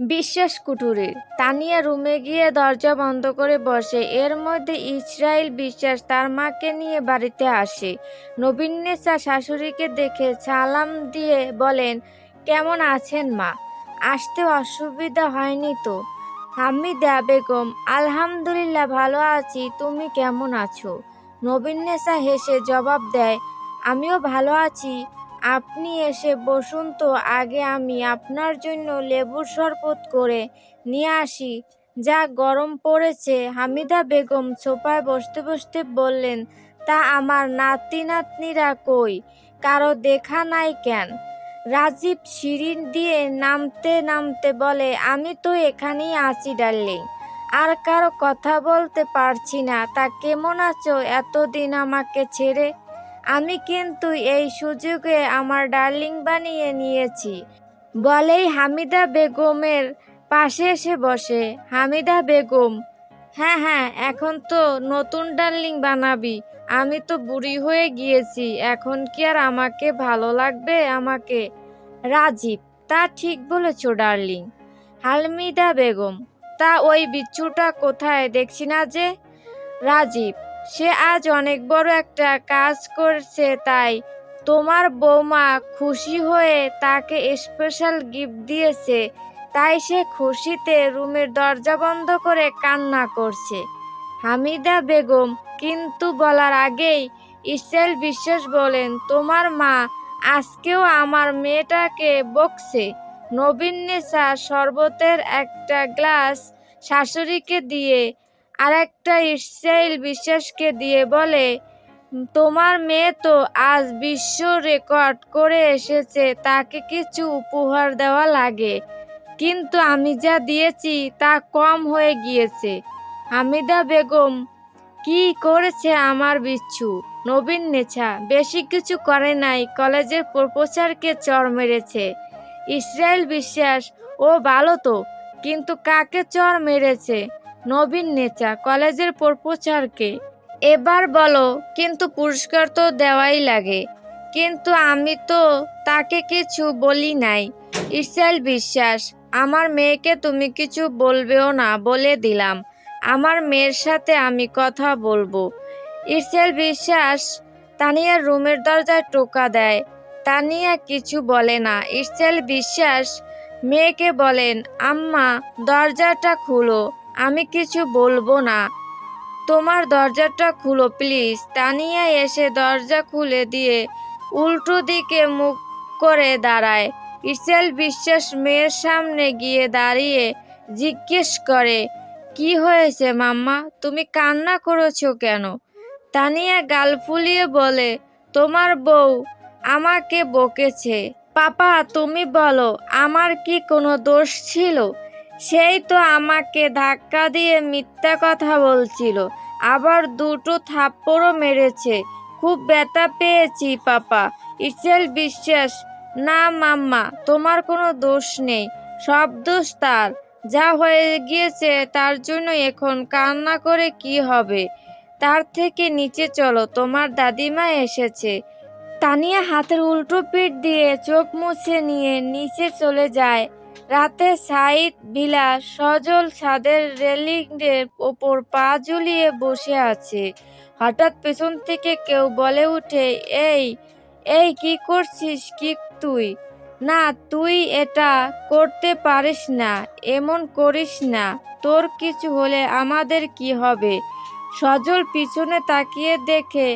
বিশ্বাস কুটুরের তানিয়া রুমে গিয়ে দরজা বন্ধ করে বসে। এর মধ্যে ইসরায়েল বিশ্বাস তার মাকে নিয়ে বাড়িতে আসে। নবীন নবীনেসা শাশুড়িকে দেখে সালাম দিয়ে বলেন, কেমন আছেন মা? আসতে অসুবিধা হয়নি তো? হামিদা বেগম, আলহামদুলিল্লাহ ভালো আছি। তুমি কেমন আছো? নবীন নবীনেসা হেসে জবাব দেয়, আমিও ভালো আছি। আপনি এসে বসুন তো, আগে আমি আপনার জন্য লেবুর শরবত করে নিয়ে আসি। যা গরম পড়েছে, হামিদা বেগম সোফায় বসতে বসতে বললেন, তা আমার নাতি নাতনিরা কই? কারও দেখা নাই কেন? রাজীব সিঁড়ি দিয়ে নামতে নামতে বলে, আমি তো এখানেই আছি ডার্লিং, আর কারও কথা বলতে পারছি না। তা কেমন আছো? এতদিন আমাকে ছেড়ে আমি কিন্তু এই সুযোগে আমার ডার্লিং বানিয়ে নিয়েছি। বলেই হামিদা বেগমের পাশে এসে বসে। হামিদা বেগম হ্যাঁ হ্যাঁ এখন তো নতুন ডার্লিং বানাবি। আমি তো বুড়ি হয়ে গিয়েছি, এখন কি আর আমাকে ভালো লাগবে আমাকে? রাজীব, তা ঠিক বলেছ ডার্লিং। হালমিদা বেগম, তা ওই বিচ্ছুটা কোথায়? দেখছি না যে? রাজীব সে আজ অনেক বড় একটা কাজ করছে, তাই তোমার বৌমা খুশি হয়ে তাকে স্পেশাল গিফট দিয়েছে। তাই সে খুশিতে রুমের দরজা বন্ধ করে কান্না করছে। হামিদা বেগম, কিন্তু বলার আগেই ইসরায়েল বিশ্বাস বলেন, তোমার মা আজকেও আমার মেয়েটাকে বকছে। নবীন নেশা শরবতের একটা গ্লাস শাশুড়িকে দিয়ে আর একটা ইসরায়েল বিশ্বাসকে দিয়ে বলে, তোমার মেয়ে তো আজ বিশ্ব রেকর্ড করে এসেছে, তাকে কিছু উপহার দেওয়া লাগে। কিন্তু আমি যা দিয়েছি তা কম হয়ে গিয়েছে। হামিদা বেগম, কি করেছে আমার বিচ্ছু? নবীন নেছা, বেশি কিছু করে নাই, কলেজের প্রফেসরকে চর মেরেছে। ইসরায়েল বিশ্বাস, ও ভালো তো, কিন্তু কাকে চর মেরেছে? নবীন নেচা কলেজের প্রফেসরকে এবার বলো, কিন্তু পুরস্কার তো দেওয়াই লাগে। কিন্তু আমি তো তাকে কিছু বলি নাই। ইসরায়েল বিশ্বাস, আমার মেয়েকে তুমি কিছু বলবেও না বলে দিলাম। আমার মেয়ের সাথে আমি কথা বলব। ইসরায়েল বিশ্বাস তানিয়ার রুমের দরজায় টোকা দেয়। তানিয়া কিছু বলে না। ইসরায়েল বিশ্বাস মেয়েকে বলেন, আম্মা, দরজাটা খুলো। আমি কিছু বলব না। তোমার দরজাটা খুলো, প্লিজ। তানিয়া এসে দরজা খুলে দিয়ে উল্টো দিকে মুখ করে দাঁড়ায়। ইসেল বিশ্বাস মেয়ের সামনে গিয়ে দাঁড়িয়ে জিজ্ঞেস করে, কি হয়েছে মাম্মা? তুমি কান্না করেছ কেন? তানিয়া গাল ফুলিয়ে বলে, তোমার বউ আমাকে বকেছে। পাপা, তুমি বলো, আমার কি কোনো দোষ ছিল? সেই তো আমাকে ধাক্কা দিয়ে মিথ্যা কথা বলছিল। আবার দুটো থাপ্পড়ও মেরেছে। খুব ব্যথা পেয়েছি, পাপা। ইসেল বিশ্বাস। না, মাম্মা, তোমার কোনো দোষ নেই। সব দোষ তার। যা হয়ে গিয়েছে তার জন্য এখন কান্না করে কি হবে? তার থেকে নিচে চলো, তোমার দাদিমা এসেছে। তানিয়া হাতের উল্টো পিঠ দিয়ে চোখ মুছে নিয়ে নিচে চলে যায়। রাতে সাইদ ভিলা সজল ছাদের রেলিংয়ের ওপর পা ঝুলিয়ে বসে আছে। হঠাৎ পেছন থেকে কেউ বলে উঠে, এই এই কি করছিস? কি তুই? না, তুই এটা করতে পারিস না, এমন করিস না। তোর কিছু হলে আমাদের কি হবে? সজল পিছনে তাকিয়ে দেখে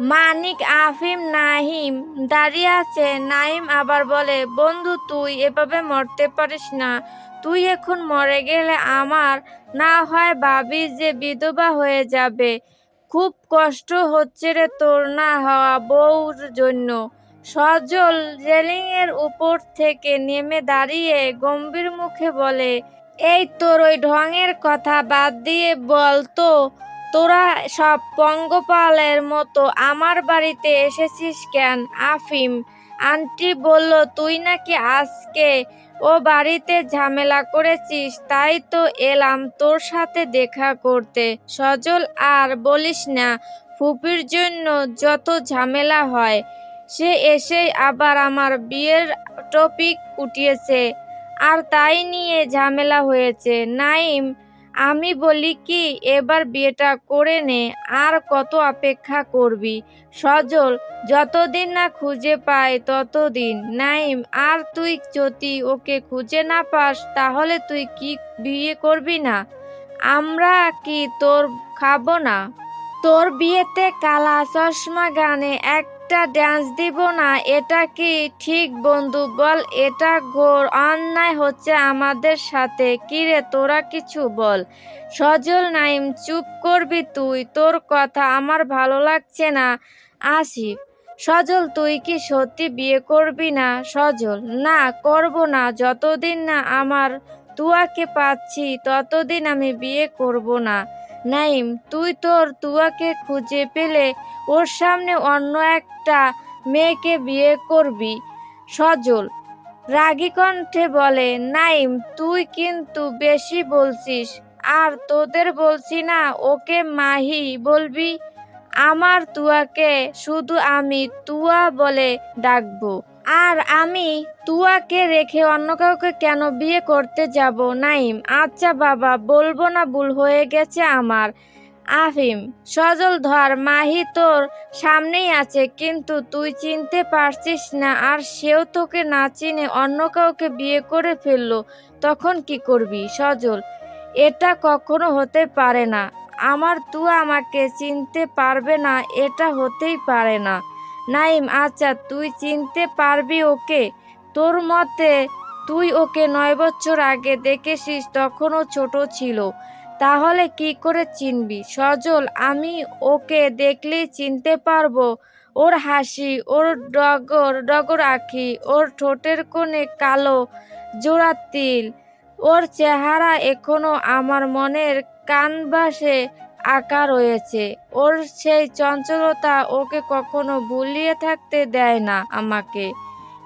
মানিক আফিম নাহিম দাঁড়িয়ে আছে। নাইম আবার বলে, বন্ধু, তুই এভাবে মরতে পারিস না। তুই এখন মরে গেলে আমার না হয় ভাবি যে বিধবা হয়ে যাবে। খুব কষ্ট হচ্ছে রে তোর না হওয়া বউর জন্য। সজল রেলিংয়ের উপর থেকে নেমে দাঁড়িয়ে গম্ভীর মুখে বলে, এই তোর ওই ঢঙের কথা বাদ দিয়ে বল তো। তোরা সব পঙ্গপালের মতো আমার বাড়িতে এসেছিস কেন, আফিম? আন্টি বলল, তুই নাকি আজকে ও বাড়িতে ঝামেলা করেছিস, তাই তো এলাম তোর সাথে দেখা করতে। সজল, আর বলিস না, ফুপির জন্য যত ঝামেলা হয়, সে এসেই আবার আমার বিয়ের টপিক উঠিয়েছে। আর তাই নিয়ে ঝামেলা হয়েছে। নাইম আমি বলি কি, এবার বিয়েটা করে নে, আর কত অপেক্ষা করবি? সজল, যতদিন না খুঁজে পায় ততদিন। নাইম আর তুই যদি ওকে খুঁজে না পাস, তাহলে তুই কি বিয়ে করবি না? আমরা কি তোর খাব না? তোর বিয়েতে কালা চশমা গানে একটা ড্যান্স দিব না, এটা কি ঠিক বন্ধু? বল, এটা ঘোর, অন্যায় হচ্ছে আমাদের সাথে। কিরে তোরা কিছু বল। সজল নাইম, চুপ করবি তুই? তোর কথা আমার ভালো লাগছে না। আসিফ, সজল, তুই কি সত্যি বিয়ে করবি না? সজল, না, করব না। যতদিন না আমার তুয়াকে পাচ্ছি, ততদিন আমি বিয়ে করব না। নাইম, তুই তোর তুয়াকে খুঁজে পেলে ওর সামনে অন্য একটা মেয়েকে বিয়ে করবি। সজল রাগী কণ্ঠে বলে, নাইম, তুই কিন্তু বেশি বলছিস, আর তোদের বলছি না, ওকে মাহি বলবি? আমার তুয়াকে শুধু আমি তুয়া বলে ডাকবো। আর আমি তুয়াকে রেখে অন্য কাউকে কেন বিয়ে করতে যাব, নাইম? আচ্ছা বাবা, বলব না ভুল হয়ে গেছে আমার। আফিম, সজল ধর, মাহি তোর সামনেই আছে, কিন্তু তুই চিনতে পারছিস না আর সেও তোকে না চিনে অন্য কাউকে বিয়ে করে ফেলল, তখন কি করবি? সজল, এটা কখনো হতে পারে না। আমার তুয়া আমাকে চিনতে পারবে না, এটা হতেই পারে না। নাইম আচ্ছা তুই চিনতে পারবি ওকে। তোর মতে তুই ওকে নয় বছর আগে দেখেছিস, তখনও ছোট ছিল। তাহলে কি করে চিনবি? সজল, আমি ওকে দেখলেই চিনতে পারব। ওর হাসি, ওর ডগর ডগর আঁখি, ওর ঠোঁটের কোণে কালো জোড়া তিল, ওর চেহারা এখনও আমার মনের কানবাসে আঁকা রয়েছে। ওর সেই চঞ্চলতা ওকে কখনো ভুলিয়ে থাকতে দেয় না আমাকে।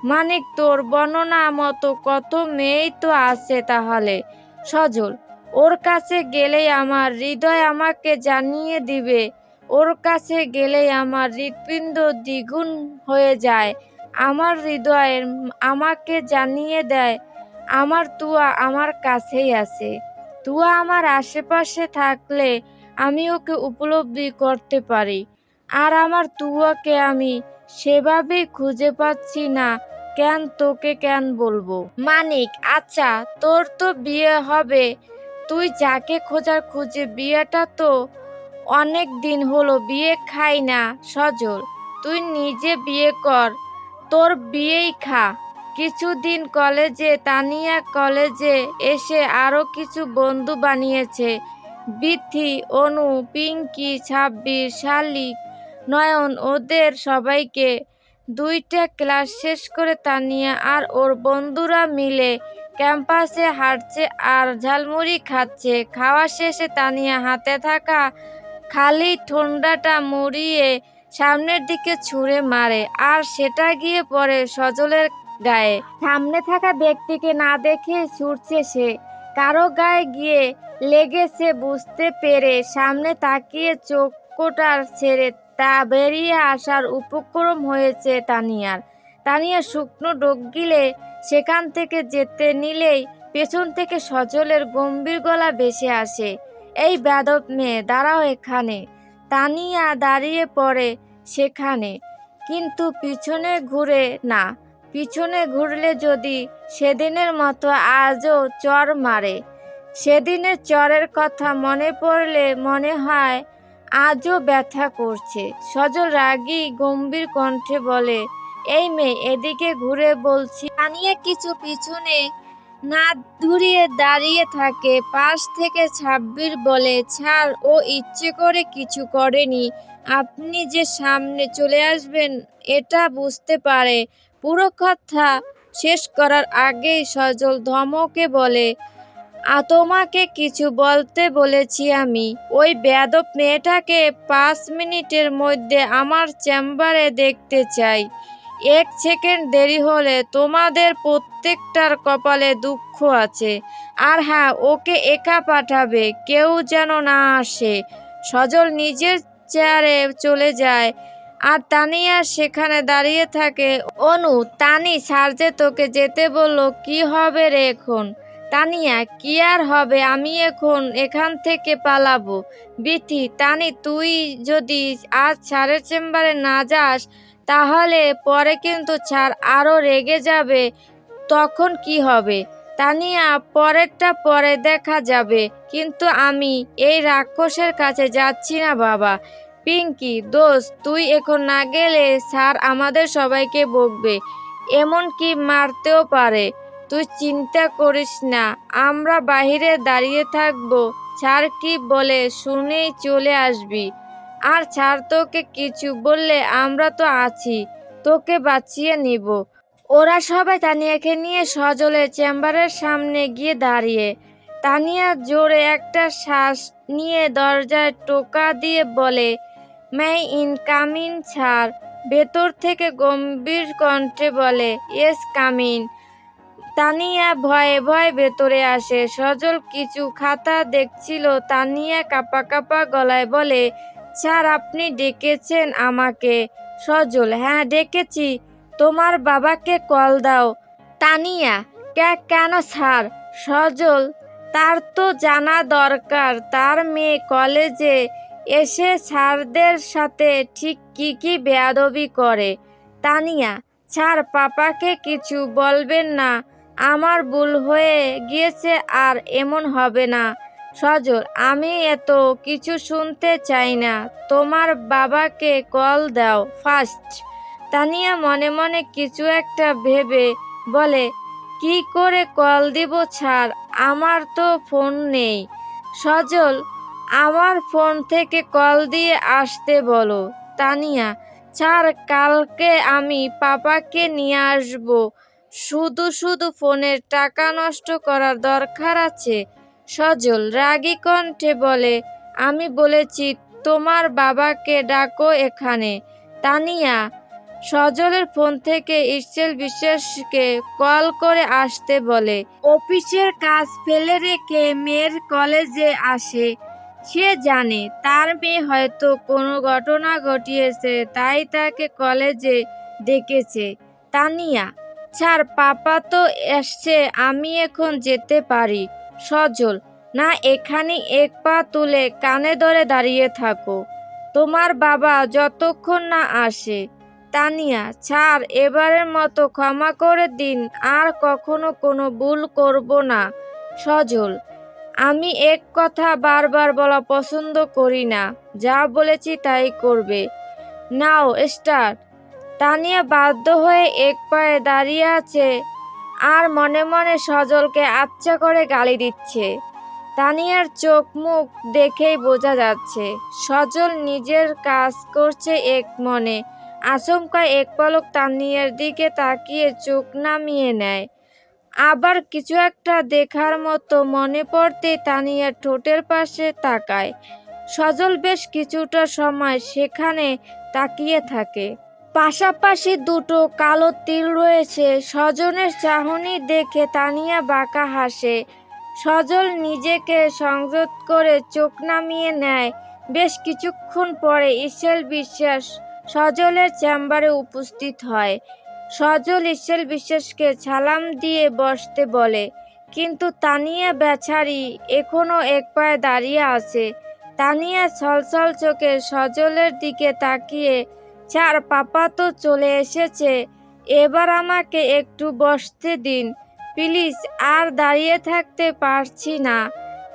মানিক, তোর বর্ণনা মতো কত মেয়েই তো আছে তাহলে? সজল, ওর কাছে গেলেই আমার হৃদয় আমাকে জানিয়ে দিবে। ওর কাছে গেলেই আমার হৃৎপিণ্ড দ্বিগুণ হয়ে যায়। আমার হৃদয়ের আমাকে জানিয়ে দেয়, আমার তুয়া আমার কাছেই আছে। তুয়া আমার আশেপাশে থাকলে আমি ওকে উপলব্ধি করতে পারি। আর আমার তুয়াকে আমি সেভাবেই খুঁজে পাচ্ছি না। কেন তোকে কেন বলব? মানিক আচ্ছা তোর তো বিয়ে হবে। তুই যাকে খোঁজার খুঁজে, বিয়েটা তো অনেক দিন হলো, বিয়ে খাই না, সজল। তুই নিজে বিয়ে কর, তোর বিয়েই খা। কিছুদিন কলেজে, তানিয়া কলেজে এসে আরও কিছু বন্ধু বানিয়েছে। বিথি, অনু, পিঙ্কি ছাব্বির শালিক, নয়ন ওদের সবাইকে দুইটা ক্লাস শেষ করে তানিয়া আর ওর বন্ধুরা মিলে ক্যাম্পাসে হাঁটছে আর ঝালমুড়ি খাচ্ছে। খাওয়া শেষে তানিয়া হাতে থাকা খালি ঠোন্ডাটা মুড়িয়ে সামনের দিকে ছুঁড়ে মারে আর সেটা গিয়ে পড়ে সজলের গায়ে। সামনে থাকা ব্যক্তিকে না দেখে ছুটছে সে। কারও গায়ে গিয়ে লেগেছে বুঝতে পেরে সামনে তাকিয়ে চোখ কোটার ছেড়ে তা বেরিয়ে আসার উপক্রম হয়েছে তানিয়ার। তানিয়া শুকনো ডোক গিলে সেখান থেকে যেতে নিলেই পেছন থেকে সজলের গম্ভীর গলা ভেসে আসে। এই বেদব মেয়ে, দাঁড়াও এখানে। তানিয়া দাঁড়িয়ে পড়ে সেখানে। কিন্তু পিছনে ঘুরে না, পিছনে ঘুরলে যদি সেদিনের মতো আজও চর মারে। সেদিনের চরের কথা মনে পড়লে মনে হয় আজও ব্যথা করছে। সজল রাগী গম্ভীর কণ্ঠে বলে, এই মেয়ে, এদিকে ঘুরে বলছি আনিয়ে কিছু পিছনে না ঘুরিয়ে দাঁড়িয়ে থাকে। পাশ থেকে ছাব্বির বলে, ছাড়, ও ইচ্ছে করে কিছু করেনি। আপনি যে সামনে চলে আসবেন, এটা বুঝতে পারে। পুরো কথা শেষ করার আগেই সজল ধমকে বলে তোমাকে কিছু বলতে বলেছি আমি। ওই বেদব মেয়েটাকে পাঁচ মিনিটের মধ্যে আমার চেম্বারে দেখতে চাই। এক সেকেন্ড দেরি হলে তোমাদের প্রত্যেকটার কপালে দুঃখ আছে। আর হ্যাঁ ওকে একা পাঠাবে, কেউ যেন না আসে। সজল নিজের চেয়ারে চলে যায়। আর তানিয়া সেখানে দাঁড়িয়ে থাকে। অনু, তানি স্যার যে তোকে যেতে বলল, কি হবে রে এখন? তানিয়া, কি আর হবে? আমি এখন এখান থেকে পালাবো। বিথি, তানি, তুই যদি আজ স্যারের চেম্বারে না যাস, তাহলে পরে কিন্তু ছাড় আরও রেগে যাবে। তখন কি হবে? তানিয়া, পরেরটা পরে দেখা যাবে। কিন্তু আমি এই রাক্ষসের কাছে যাচ্ছি না বাবা। পিঙ্কি, দোস্ত, তুই এখন না গেলে স্যার আমাদের সবাইকে বকবে। এমনকি মারতেও পারে? তুই চিন্তা করিস না, আমরা বাইরে দাঁড়িয়ে থাকব। স্যার কি বলে শুনেই চলে আসবি। আর স্যার তোকে কিছু বললে আমরা তো আছি, তোকে বাঁচিয়ে নিব। ওরা সবাই তানিয়াকে নিয়ে সজলের চেম্বারের সামনে গিয়ে দাঁড়িয়ে, তানিয়া জোরে একটা শ্বাস নিয়ে দরজায় টোকা দিয়ে বলে মাই ইনকামিং ছাড়। ভেতর থেকে গম্ভীর কণ্ঠে বলে এস কামিন। তানিয়া ভয়ে ভয়ে ভেতরে আসে। সজল কিছু খাতা দেখছিল, তানিয়া কাপা কাপা গলায় বলে স্যার আপনি ডেকেছেন আমাকে। সজল হ্যাঁ ডেকেছি। তোমার বাবাকে কল দাও। তানিয়া কে কেন স্যার সজল, তার তো জানা দরকার। তার মেয়ে কলেজে এসে স্যারদের সাথে ঠিক কি কি বেয়াদবি করে? তানিয়া, স্যার, পাপাকে কিছু বলবেন না। আমার ভুল হয়ে গিয়েছে আর এমন হবে না। সজল, আমি এত কিছু শুনতে চাই না। তোমার বাবাকে কল দাও ফার্স্ট তানিয়া মনে মনে কিছু একটা ভেবে বলে, কি করে কল দিব ছাড় আমার তো ফোন নেই। সজল আমার ফোন থেকে কল দিয়ে আসতে বলো। তানিয়া, ছাড়, কালকে আমি পাপাকে নিয়ে আসব। শুধু শুধু ফোনের টাকা নষ্ট করার দরকার আছে। সজল রাগী কণ্ঠে বলে, আমি বলেছি তোমার বাবাকে ডাকো এখানে। তানিয়া, সজলের ফোন থেকে ইসেল বিশ্বাসকে কল করে আসতে বলে, অফিসের কাজ ফেলে রেখে মেয়ের কলেজে আসে। সে জানে, তার মেয়ে হয়তো কোনো ঘটনা ঘটিয়েছে, তাই তাকে কলেজে ডেকেছে। তানিয়া, ছাড়, পাপা তো এসছে, আমি এখন যেতে পারি। সজল, না এখানে এক পা তুলে কানে ধরে দাঁড়িয়ে থাকো। তোমার বাবা যতক্ষণ না আসে। তানিয়া, ছাড়, এবারের মতো ক্ষমা করে দিন, আর কখনো কোনো ভুল করব না। সজল আমি এক কথা বারবার বলা পছন্দ করি না। যা বলেছি তাই করবে। নাও, স্টার্ট। তানিয়া বাধ্য হয়ে এক পায়ে দাঁড়িয়ে আছে আর মনে মনে সজলকে আচ্ছা করে গালি দিচ্ছে। তানিয়ার চোখ মুখ দেখেই বোঝা যাচ্ছে, সজল নিজের কাজ করছে এক মনে। আচমকা এক পলক তানিয়ার দিকে তাকিয়ে চোখ নামিয়ে নেয়। আবার কিছু একটা দেখার মতো মনে পড়তে তানিয়া ঠোঁটের পাশে তাকায়। সজল বেশ কিছুটা সময় সেখানে তাকিয়ে থাকে। পাশাপাশি দুটো কালো তিল রয়েছে। সজনের চাহনি দেখে তানিয়া বাঁকা হাসে। সজল নিজেকে সংযত করে চোখ নামিয়ে নেয়। বেশ কিছুক্ষণ পরে ইসেল বিশ্বাস সজলের চেম্বারে উপস্থিত হয়। সজল ইসেল বিশ্বাসকে ছালাম দিয়ে বসতে বলে, কিন্তু তানিয়া বেচারি এখনও এক পায়ে দাঁড়িয়ে আছে। তানিয়া ছলছল চোখে সজলের দিকে তাকিয়ে চার পাপা তো চলে এসেছে, এবার আমাকে একটু বসতে দিন। প্লিজ, আর দাঁড়িয়ে থাকতে পারছি না।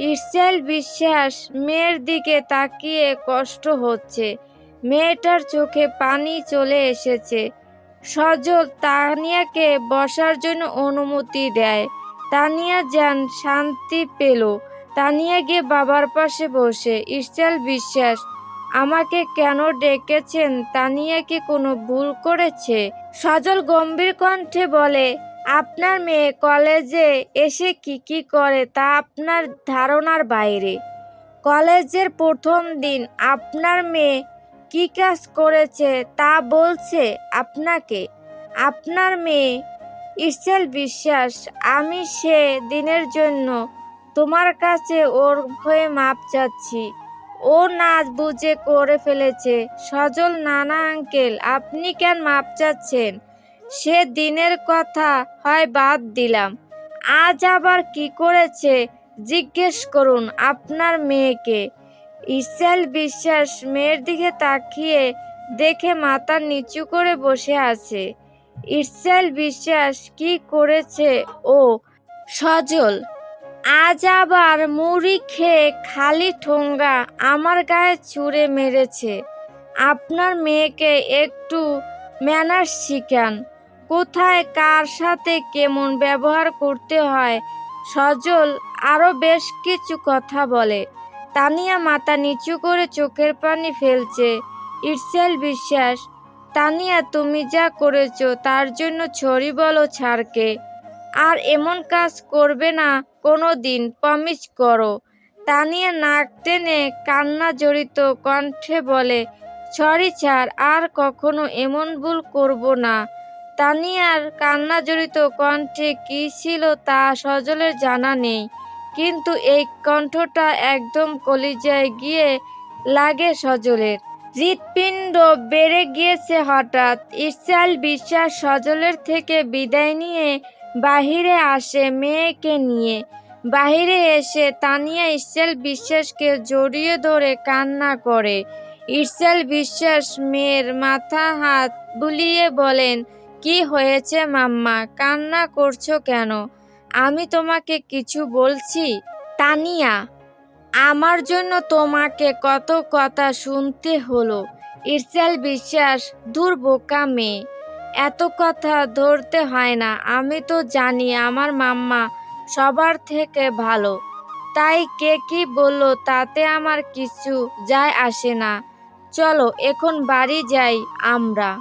ইরসেল বিশ্বাস মেয়ের দিকে তাকিয়ে কষ্ট হচ্ছে। মেয়েটার চোখে পানি চলে এসেছে। সজল তানিয়াকে বসার জন্য অনুমতি দেয়। তানিয়া যেন শান্তি পেল। তানিয়া গিয়ে বাবার পাশে বসে। ইরসেল বিশ্বাস, আমাকে কেন ডেকেছেন? তানিয়া কি কোনো ভুল করেছে? সজল গম্ভীর কণ্ঠে বলে, আপনার মেয়ে কলেজে এসে কি কি করে তা আপনার ধারণার বাইরে। কলেজের প্রথম দিন আপনার মেয়ে কি কাজ করেছে তা বলছে আপনাকে। আপনার মেয়ে ইসেল বিশ্বাস, আমি সে দিনের জন্য তোমার কাছে ওর হয়ে মাপ চাচ্ছি। ও নাচ বুঝে করে ফেলেছে। সজল নানা আঙ্কেল, আপনি কেন মাপ চাচ্ছেন? সে দিনের কথা হয় বাদ দিলাম। আজ আবার কি করেছে? জিজ্ঞেস করুন আপনার মেয়েকে। ইসাইল বিশ্বাস মেয়ের দিকে তাকিয়ে দেখে মাথা নিচু করে বসে আছে। ইরসাল বিশ্বাস কি করেছে? ও, সজল, আজ আবার মুড়ি খেয়ে খালি ঠোঙ্গা আমার গায়ে ছুঁড়ে মেরেছে। আপনার মেয়েকে একটু ম্যানার্স শিখান। কোথায় কার সাথে কেমন ব্যবহার করতে হয়? সজল আরও বেশ কিছু কথা বলে। তানিয়া মাথা নিচু করে চোখের পানি ফেলছে। ইরসেল বিশ্বাস, তানিয়া তুমি যা করেছ তার জন্য ছড়ি বলো ছাড়কে আর এমন কাজ করবে না কোনো দিন প্রমিস করো। তানিয়া নাক টেনে কান্না জড়িত কণ্ঠে বলে সরি ছাড়, আর কখনো এমন ভুল করব না। তানিয়ার কান্না জড়িত কণ্ঠে কী ছিল তা সজলের জানা নেই। কিন্তু এই কণ্ঠটা একদম কলিজায় গিয়ে লাগে সজলের। হৃৎপিণ্ড বেড়ে গিয়েছে হঠাৎ। ইরসাল বিশ্বাস সজলের থেকে বিদায় নিয়ে বাহিরে আসে মেয়েকে নিয়ে। বাহিরে এসে তানিয়া ইরসাল বিশ্বাসকে জড়িয়ে ধরে কান্না করে। ইরসাল বিশ্বাস মেয়ের মাথা হাত বুলিয়ে বলেন, কি হয়েছে মাম্মা? কান্না করছ কেন? আমি তোমাকে কিছু বলছি, তানিয়া। আমার জন্য তোমাকে কত কথা শুনতে হলো। ইরসাল বিশ্বাস, দূর বোকা মেয়ে। এত কথা ধরতে হয় না, আমি তো জানি আমার মাম্মা সবার থেকে ভালো। তাই কে কি বলল তাতে আমার কিছু যায় আসে না। চলো, এখন বাড়ি যাই আমরা।